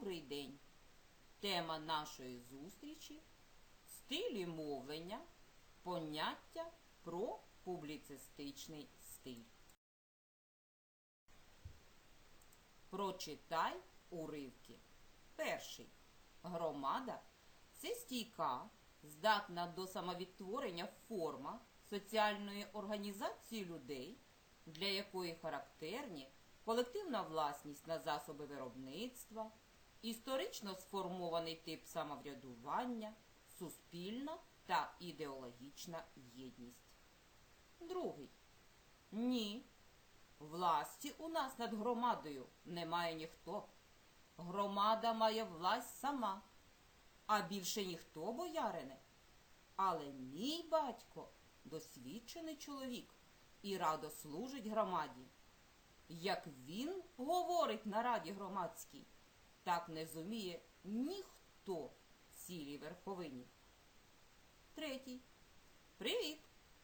Добрий день! Тема нашої зустрічі стилі мовлення, поняття про публіцистичний стиль. Прочитай уривки. Перший. Громада це стійка, здатна до самовідтворення форма соціальної організації людей, для якої характерні колективна власність на засоби виробництва, історично сформований тип самоврядування, суспільна та ідеологічна єдність. Другий. Ні. Власті у нас над громадою немає ніхто. Громада має власть сама, а більше ніхто, боярине. Але мій батько досвідчений чоловік і радо служить громаді. Як він говорить на раді громадській, так не зуміє ніхто цілій верховині. Третій. Привіт!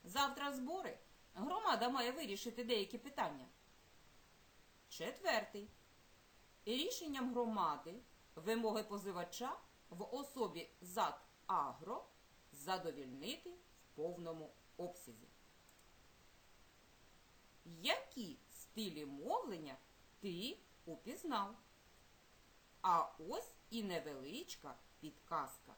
Завтра збори. Громада має вирішити деякі питання. Четвертий. Рішенням громади вимоги позивача в особі ЗАД Агро задовільнити в повному обсязі. Які стилі мовлення ти упізнав? А ось і невеличка підказка.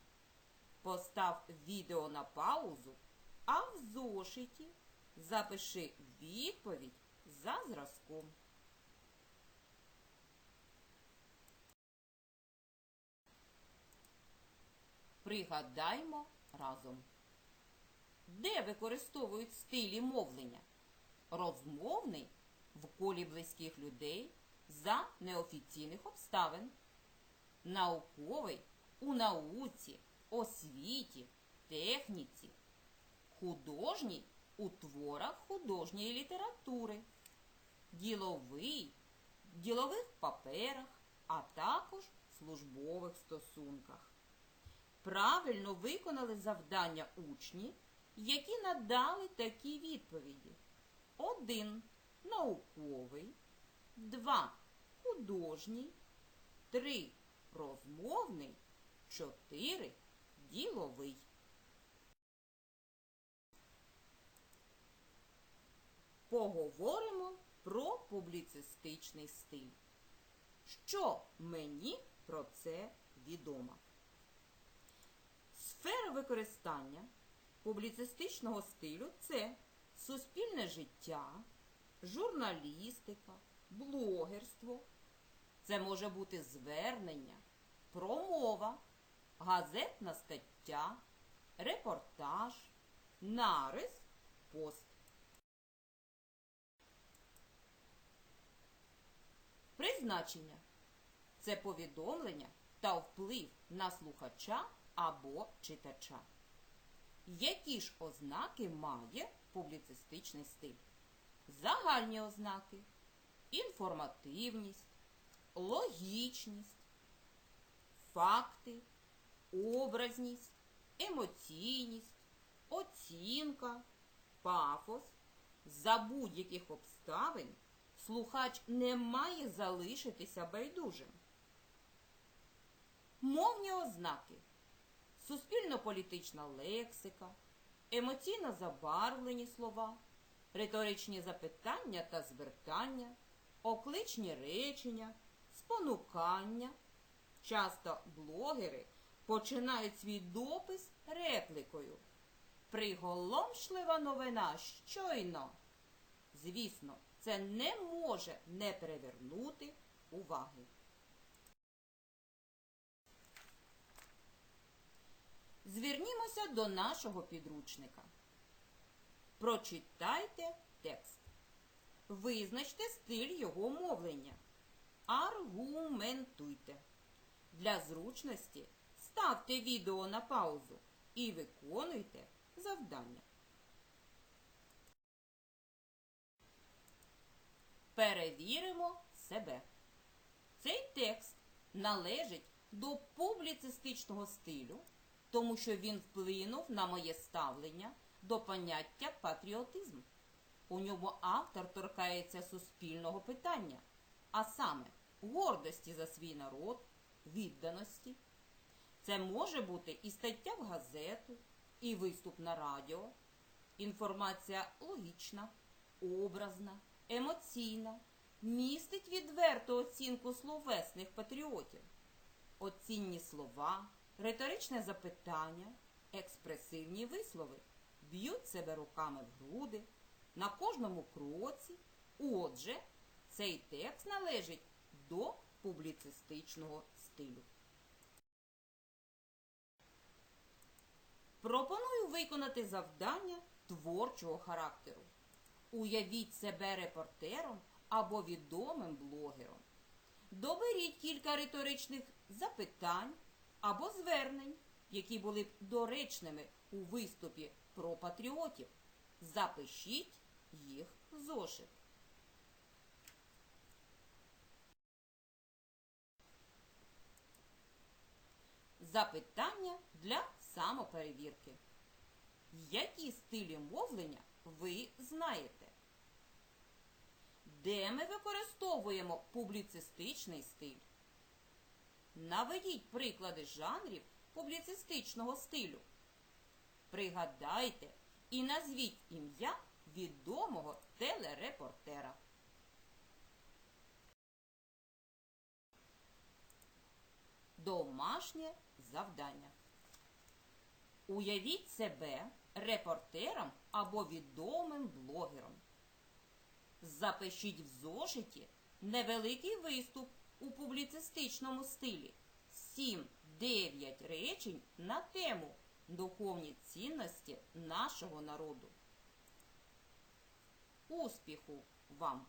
Постав відео на паузу, а в зошиті запиши відповідь за зразком. Пригадаймо разом. Де використовують стилі мовлення? Розмовний в колі близьких людей за неофіційних обставин. Науковий у науці, освіті, техніці. Художній у творах художньої літератури. Діловий ділових паперах, а також службових стосунках. Правильно виконали завдання учні, які надали такі відповіді. 1. Науковий, 2. Художній, 3. Розмовний, 4. Діловий. Поговоримо про публіцистичний стиль. Що мені про це відомо? Сфера використання публіцистичного стилю це суспільне життя, журналістика, блогерство. Це може бути звернення, промова, газетна стаття, репортаж, нарис, пост. Призначення це повідомлення та вплив на слухача або читача. Які ж ознаки має публіцистичний стиль? Загальні ознаки, інформативність, логічність, факти, образність, емоційність, оцінка, пафос. За будь-яких обставин слухач не має залишитися байдужим. Мовні ознаки суспільно-політична лексика, емоційно забарвлені слова, риторичні запитання та звертання, окличні речення, спонукання. Часто блогери починають свій допис реплікою. Приголомшлива новина щойно. Звісно, це не може не перевернути уваги. Звернімося до нашого підручника. Прочитайте текст. Визначте стиль його мовлення. Аргументуйте. Для зручності ставте відео на паузу і виконуйте завдання. Перевіримо себе. Цей текст належить до публіцистичного стилю, тому що він вплинув на моє ставлення до поняття патріотизм. У ньому автор торкається суспільного питання, а саме гордості за свій народ, відданості. Це може бути і стаття в газету, і виступ на радіо. Інформація логічна, образна, емоційна, містить відверту оцінку словесних патріотів. Оцінні слова, риторичне запитання, експресивні вислови б'ють себе руками в груди на кожному кроці. Отже, цей текст належить до публіцистичного стилю. Пропоную виконати завдання творчого характеру. Уявіть себе репортером або відомим блогером. Доберіть кілька риторичних запитань або звернень, які були б доречними у виступі про патріотів. Запишіть їх в зошит. Запитання для самоперевірки. Які стилі мовлення ви знаєте? Де ми використовуємо публіцистичний стиль? Наведіть приклади жанрів публіцистичного стилю. Пригадайте і назвіть ім'я відомого телерепортера. Домашнє завдання. Уявіть себе репортером або відомим блогером. Запишіть в зошиті невеликий виступ у публіцистичному стилі. 7-9 речень на тему духовні цінності нашого народу. Успіху вам!